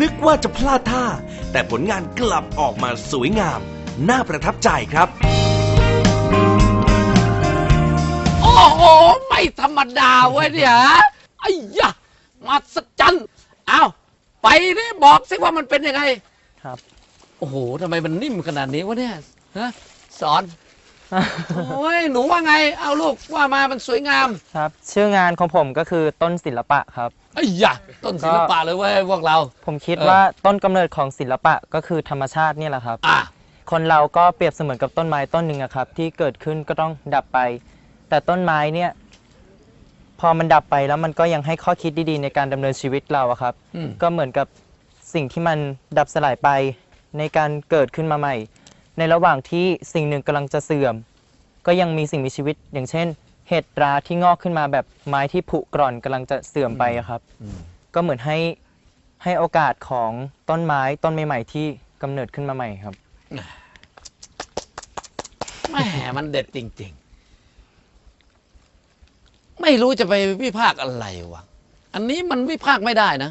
นึกว่าจะพลาดท่า แต่ผลงานกลับออกมาสวยงาม น่าประทับใจครับ โอ้โห ไม่ธรรมดาเว้ยเนี่ยฮะไอ้ยะมาสจันเอาไปนี่บอกสิว่ามันเป็นยังไง ครับ โอ้โหทำไมมันนิ่มขนาดนี้วะเนี่ยฮะสอน โอ้ย หนูว่าไง เอาลูกว่ามามันสวยงาม ครับ ชื่องานของผมก็คือต้นศิลปะครับไอ้ยะต้นศิลปะเลยเว้ยพวกเรา ผมคิดเออ ว่าต้นกำเนิดของศิลปะก็คือธรรมชาติเนี่ยแหละครับ อะ คนเราก็เปรียบเสมือนกับต้นไม้ต้นหนึ่งอะครับ ที่เกิดขึ้นก็ต้องดับไป แต่ต้นไม้เนี่ย พอมันดับไปแล้วมันก็ยังให้ข้อคิดดีๆ ในการดำเนินชีวิตเราอะครับ อืม ก็เหมือนกับสิ่งที่มันดับสลายไปในการเกิดขึ้นมาใหม่ ในระหว่างที่สิ่งหนึ่งกำลังจะเสื่อม ก็ยังมีสิ่งมีชีวิตอย่างเช่น เห็ดราที่งอกขึ้นมาแบบไม้ที่ผุกร่อนกำลังจะเสื่อมไปอะครับ อืม ก็เหมือนให้ให้โอกาสของต้นไม้ต้นใหม่ๆที่กำเนิดขึ้นมาใหม่ครับ แหมมันเด็ดจริง ๆ ไม่รู้จะไปวิพากษ์อะไรวะ อันนี้มันวิพากษ์ไม่ได้นะ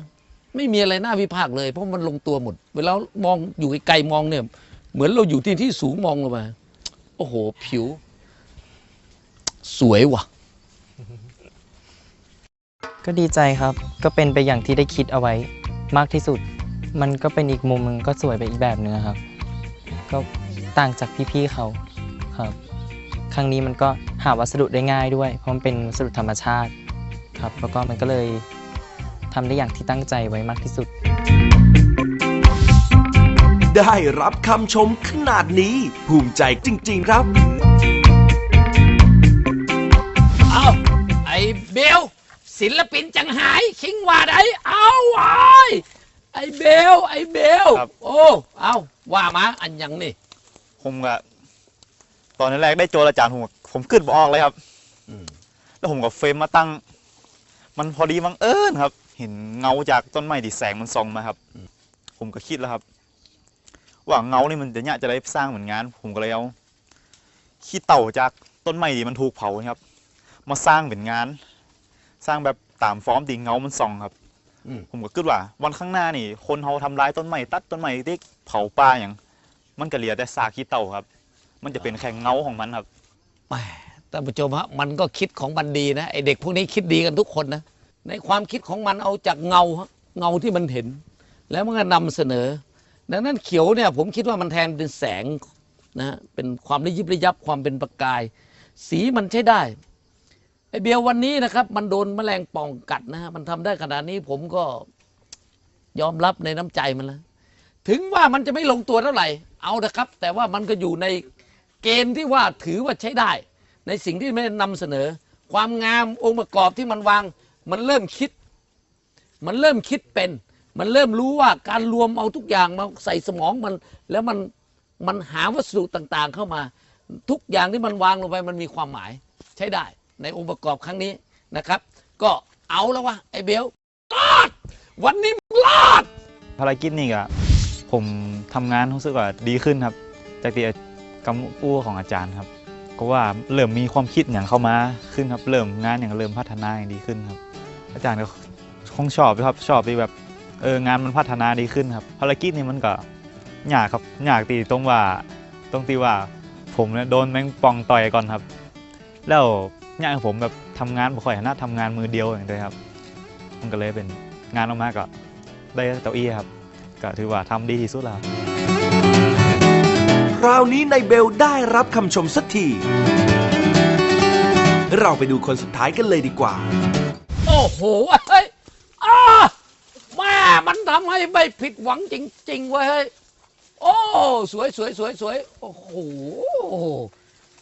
ไม่มีอะไรน่าวิพากษ์เลย เพราะมันลงตัวหมด เวลามองอยู่ไกลๆมองเนี่ย เหมือนเราอยู่ที่ที่สูงมองลงมา โอ้โห ผิว สวยว่ะ ก็ดีใจครับ ก็เป็นไปอย่างที่ได้คิดเอาไว้มากที่สุด มันก็เป็นอีกมุมหนึงก็สวยไปอีกแบบหนึงอะครับ ก็ต่างจากพี่ๆเขาครับ ครั้งนี้มันก็หาวัสดุได้ง่ายด้วย เพราะมันเป็นวัสดุธรรมชาติครับ แล้วก็มันก็เลยทำได้อย่างที่ตั้งใจไว้มากที่สุด ได้รับคำชมขนาดนี้ ภูมิใจจริง ๆ ครับ เบล ศิลปินจังหายคิงว่าไดเอาไอ้ยไอ้เบล ไอ้เบล ครับ โอ้เอาว่ามาอันยังนี่ ผมก็ตอนแรกๆได้โจรอาจารย์ผมก็ผมขึ้นบออกเลยครับ อืม แล้วผมก็เฟรมมาตั้ง มันพอดีบังเอิญครับ เห็นเงาจากต้นไม้ที่แสงมันส่องมาครับ ผมก็คิดแล้วครับ ว่าเงานี่มันจะเนี่ยจะได้สร้างเหมือนงาน ผมก็เลยเอาขี้เต่าจากต้นไม้ที่มันถูกเผานี่ครับ มาสร้างเป็นงาน สร้างแบบตามฟอร์มที่เงามันส่องครับอืม ผมก็คิดว่า วันข้างหน้านี่ คนเขาทำลายต้นไม้ตัดต้นไม้ที่เผาป่าอย่าง มันก็เหลือแต่ซากขี้เต่าครับ มันจะเป็นแค่เงาของมันครับ แหมท่านผู้ชมฮะมันก็คิดของมันดีนะไอเด็กพวกนี้คิดดีกันทุกคนนะในความคิดของมันเอาจากเงาฮะเงาที่มันเห็น แล้วมันก็นำเสนอ ดังนั้นเขียวเนี่ยผมคิดว่ามันแทนเป็นแสงนะฮะเป็นความระยิบระยับความเป็นประกาย สีมันใช้ได้ ไอเบียววันนี้นะครับ มันโดนแมลงป่องกัดนะฮะมันทำได้ขนาดนี้ผมก็ยอมรับในน้ำใจมันแล้วถึงว่ามันจะไม่ลงตัวเท่าไหร่ เอาเถอะครับ แต่ว่ามันก็อยู่ในเกณฑ์ที่ว่าถือว่าใช้ได้ ในสิ่งที่ไม่ได้นำเสนอ ความงามองค์ประกอบที่มันวาง มันเริ่มคิด มันเริ่มคิดเป็น มันเริ่มรู้ว่าการรวมเอาทุกอย่างมาใส่สมองมัน แล้วมันมันหาวัสดุต่างๆ เข้ามา ทุกอย่างที่มันวางลงไปมันมีความหมายใช้ได้ ในองค์ประกอบครั้งนี้นะครับ ก็เอาแล้ววะไอ้เบลรอดวันนี้มึงรอดภารกิจนี่ก็ผมทำงานรู้สึกว่าดีขึ้นครับ จากที่กำปูของอาจารย์ครับก็ว่าเริ่มมีความคิดอย่างเข้ามาขึ้นครับ เริ่มงานอย่างเริ่มพัฒนาอย่างดีขึ้นครับ อาจารย์ก็คงชอบครับชอบที่แบบเอองานมันพัฒนาดีขึ้นครับ ภารกิจนี่มันก็ยากครับยากตีตรงว่าตรงที่ว่าผมเนี่ยโดนแมงป่องต่อยก่อนครับ แล้ว ยากให้ผมแบบทำงานบ่ค่อยถนัดทำงานมือเดียวอย่างเดียวครับ มันก็เลยเป็นงานออกมาก็ได้เก้าอี้ครับก็ถือว่าทำดีที่สุดแล้วครับคราวนี้นายเบลได้รับคำชมสักที เราไปดูคนสุดท้ายกันเลยดีกว่า โอ้โหเฮ้ยอ้าแม่มันทำให้ไม่ผิดหวังจริงๆเว้ยเฮ้ย โอ้ สวยสวยสวยสวยโอ้โห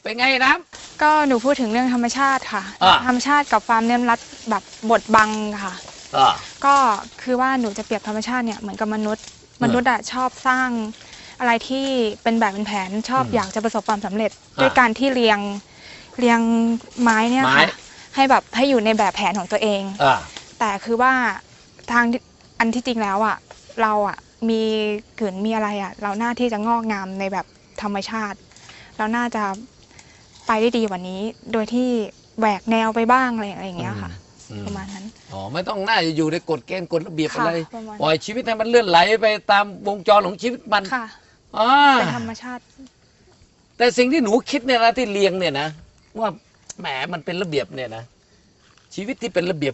เป็นไงนะ ก็หนูพูดถึงเรื่องธรรมชาติค่ะ อ่า ธรรมชาติกับความเนื่อมรัดแบบบทบังค่ะ อ่า ก็คือว่าหนูจะเปรียบธรรมชาติเนี่ยเหมือนกับมนุษย์ มนุษย์อะชอบสร้างอะไรที่เป็นแบบเป็นแผนชอบอืมอยากจะประสบความสำเร็จ อ่าด้วยการที่เรียงเรียงไม้เนี่ยไม้ ค่ะให้แบบให้อยู่ในแบบแผนของตัวเอง อ่า แต่คือว่าทางที่อันที่จริงแล้วอะเราอะมีเกินมีอะไรอะเราหน้าที่จะงอกงามในแบบธรรมชาติ เราน่าจะ ไปได้ดีกว่านี้ โดยที่แหวกแนวไปบ้างอะไรอย่างเงี้ยค่ะ อืมประมาณนั้น อ๋อไม่ต้องน่าจะอยู่ในกฎเกณฑ์กฎระเบียบค่ะอะไรประมาณ ปล่อยชีวิตให้มันเลื่อนไหลไปตามวงจรของชีวิตมันค่ะ อ่าเป็นธรรมชาติ แต่สิ่งที่หนูคิดเนี่ยนะที่เรียงเนี่ยนะว่าแหมมันเป็นระเบียบเนี่ยนะชีวิตที่เป็นระเบียบ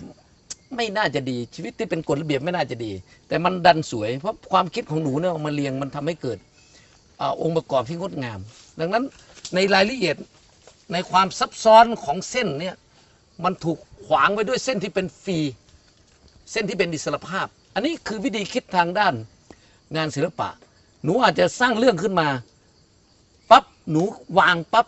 ไม่น่าจะดี ชีวิตที่เป็นกฎระเบียบไม่น่าจะดี แต่มันดันสวย เพราะความคิดของหนูเนี่ยเอามาเรียงมันทำให้เกิดอาองค์ประกอบที่งดงาม ดังนั้นในรายละเอียด ในความซับซ้อนของเส้นเนี่ยมันถูกขวางไว้ด้วยเส้นที่เป็นฟรี เส้นที่เป็นอิสระภาพ อันนี้คือวิธีคิดทางด้านงานศิลปะ หนูอาจจะสร้างเรื่องขึ้นมาปั๊บหนูวางปั๊บ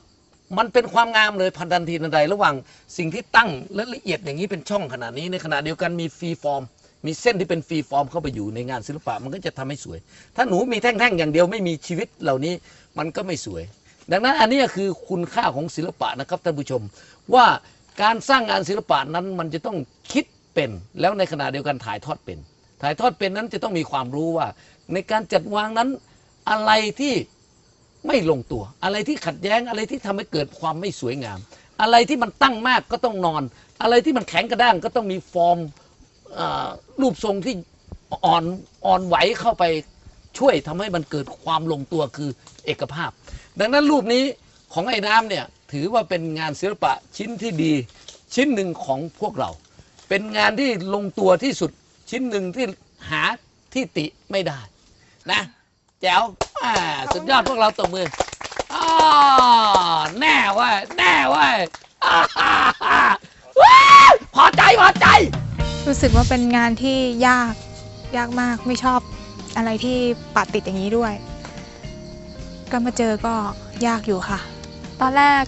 มันเป็นความงามเลยพันทันทีทันใดระหว่างสิ่งที่ตั้งและละเอียดอย่างนี้เป็นช่องขนาดนี้ในขณะเดียวกันมีฟรีฟอร์ม มีเส้นที่เป็นฟรีฟอร์มเข้าไปอยู่ในงานศิลปะ มันก็จะทำให้สวย ถ้าหนูมีแท่งๆอย่างเดียวไม่มีชีวิตเหล่านี้ มันก็ไม่สวย ดังนั้นอันนี้คือคุณค่าของศิลปะนะครับท่านผู้ชม ว่าการสร้างงานศิลปะนั้นมันจะต้องคิดเป็น แล้วในขณะเดียวกันถ่ายทอดเป็น ถ่ายทอดเป็นนั้นจะต้องมีความรู้ว่า ในการจัดวางนั้นอะไรที่ไม่ลงตัว อะไรที่ขัดแย้งอะไรที่ทำให้เกิดความไม่สวยงาม อะไรที่มันตั้งมากก็ต้องนอน อะไรที่มันแข็งกระด้างก็ต้องมีฟอร์มรูปทรงที่อ่อนอ่อนไหวเข้าไป ช่วยทำให้มันเกิดความลงตัวคือเอกภาพ ดังนั้นรูปนี้ของไอ้น้ำเนี่ยถือว่าเป็นงานศิลปะชิ้นที่ดีชิ้นหนึ่งของพวกเรา เป็นงานที่ลงตัวที่สุดชิ้นหนึ่งที่หาที่ติไม่ได้นะแจ๋วสุดยอดพวกเราตบมืออ่าแน่ว้ยแน่ว่าพอใจพอใจ รู้สึกว่าเป็นงานที่ยากยากมากไม่ชอบ อะไรที่ปัดติดอย่างนี้ด้วย ก็มาเจอก็ยากอยู่ค่ะ ตอนแรก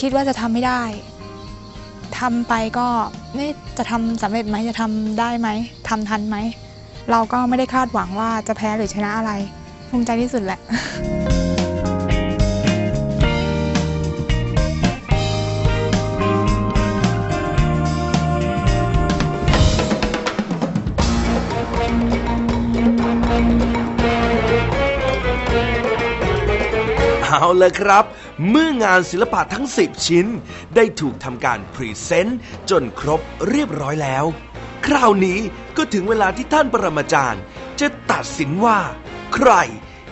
คิดว่าจะทำไม่ได้ทำไปก็นี่จะทำสำเร็จไหมจะทำได้ไหมทำทันไหม เราก็ไม่ได้คาดหวังว่าจะแพ้หรือชนะอะไร ภูมิใจที่สุดแหละ เอาเลยครับ เมื่องานศิลปะทั้ง 10 ชิ้น ได้ถูกทำการพรีเซนต์จนครบเรียบร้อยแล้ว คราวนี้ก็ถึงเวลาที่ท่านปรมาจารย์ จะตัดสินว่า ใคร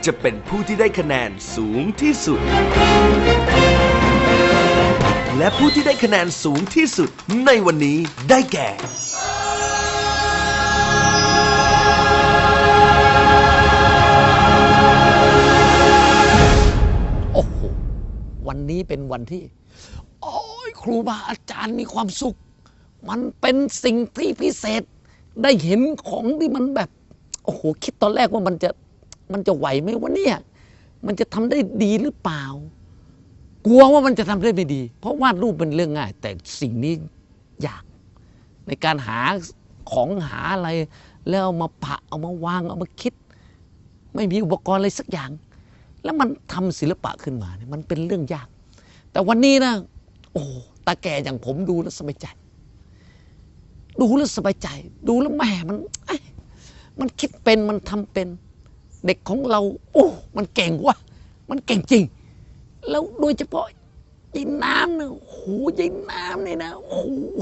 จะเป็นผู้ที่ได้คะแนนสูงที่สุด และผู้ที่ได้คะแนนสูงที่สุดในวันนี้ได้แก่ นี้เป็นวันที่ โอ้ยครูบาอาจารย์มีความสุข มันเป็นสิ่งที่พิเศษได้เห็นของที่มันแบบ โอ้โห คิดตอนแรกว่ามันจะมันจะไหวไหมวะเนี่ย มันจะทำได้ดีหรือเปล่า กลัวว่ามันจะทำได้ไม่ดี เพราะวาดรูปเป็นเรื่องง่าย แต่สิ่งนี้ยาก ในการหาของหาอะไร แล้วเอามาปะเอามาวางเอามาคิด ไม่มีอุปกรณ์อะไรสักอย่าง แล้วมันทำศิลปะขึ้นมาเนี่ยมันเป็นเรื่องยาก แต่วันนี้นะ โอ้ตาแก่อย่างผมดูแล้วสบายใจ ดูแล้วสบายใจ ดูแล้วแหม่มันเอ้มันคิดเป็นมันทำเป็น เด็กของเรา โอ้ มันเก่งว่ะมันเก่งจริง แล้วโดยเฉพาะยินน้ำนะโอ้โหยินน้ำเนี่ยนะโอ้โ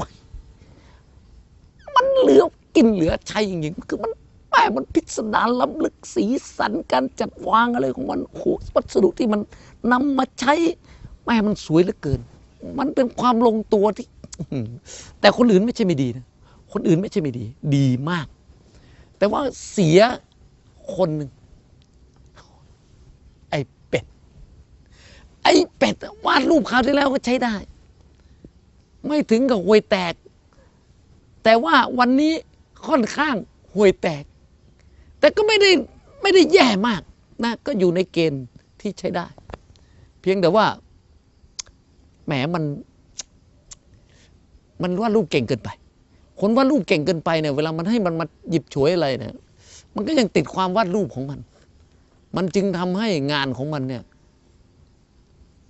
มันเหลือกินเหลือใช้จริงๆคือมันแหม่มันพิสดารล้ำลึกสีสันการจัดวางอะไรของมันโอ้วัสดุที่มันนำมาใช้ ม่มันสวยเหลือเกิน มันเป็นความลงตัวที่ แต่คนอื่นไม่ใช่ไม่ดีนะคนอื่นไม่ใช่ไม่ดี ดีมาก แต่ว่าเสียคนหนึ่งไอ้เป็ด ไอ้เป็ดวาดรูปคราวที่แล้วก็ใช้ได้ ไม่ถึงกับห่วยแตก แต่ว่าวันนี้ค่อนข้างห่วยแตก แต่ก็ไม่ได้ไม่ได้แย่มากนะก็อยู่ในเกณฑ์ที่ใช้ได้ เพียงแต่ว่า หมมัน มันวาดรูปเก่งเกินไป คนวาดรูปเก่งเกินไปเนี่ยเวลามันให้มันมาหยิบฉวยอะไรเนี่ย มันก็ยังติดความวาดรูปของมัน มันจึงทำให้งานของมันเนี่ย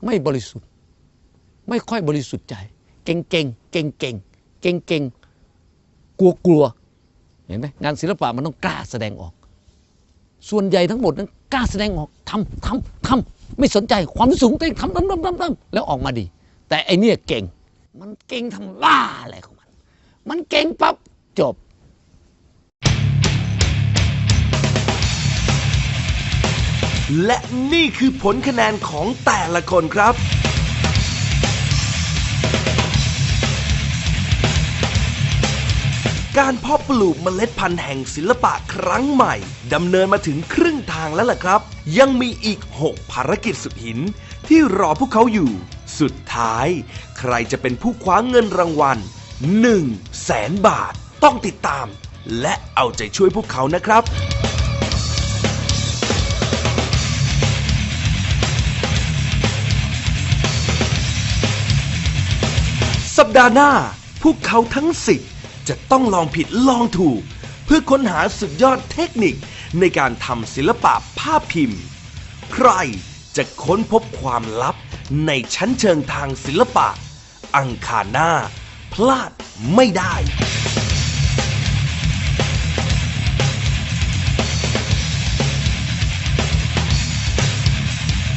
ไม่บริสุทธิ์ ไม่ค่อยบริสุทธิ์ใจ เก่งเก่งเก่งเก่งเก่งเก่งกลัวกลัวเห็นไหมงานศิลปะมันต้องกล้าแสดงออก ส่วนใหญ่ทั้งหมดนั้นกล้าแสดงออกทำทำทำไม่สนใจความรู้สึกตัวเองทำทำทำทำแล้วออกมาดี แต่ไอเนี่ยเก่ง มันเก่งทำบ้าอะไรของมัน มันเก่งปั๊บจบและนี่คือผลคะแนนของแต่ละคนครับ การเพาะปลูกเมล็ดพันธุ์แห่งศิลปะครั้งใหม่ดำเนินมาถึงครึ่งทางแล้วล่ะครับ ยังมีอีก 6 ภารกิจสุดหินที่รอพวกเขาอยู่ สุดท้าย ใครจะเป็นผู้คว้าเงินรางวัล1แสนบาท ต้องติดตาม และเอาใจช่วยพวกเขานะครับสัปดาห์หน้า พวกเขาทั้งสิบจะต้องลองผิดลองถูก เพื่อค้นหาสุดยอดเทคนิคในการทำศิลปะภาพพิมพ์ ใครจะค้นพบความลับ ในชั้นเชิงทางศิลปะ อังคารหน้า พลาดไม่ได้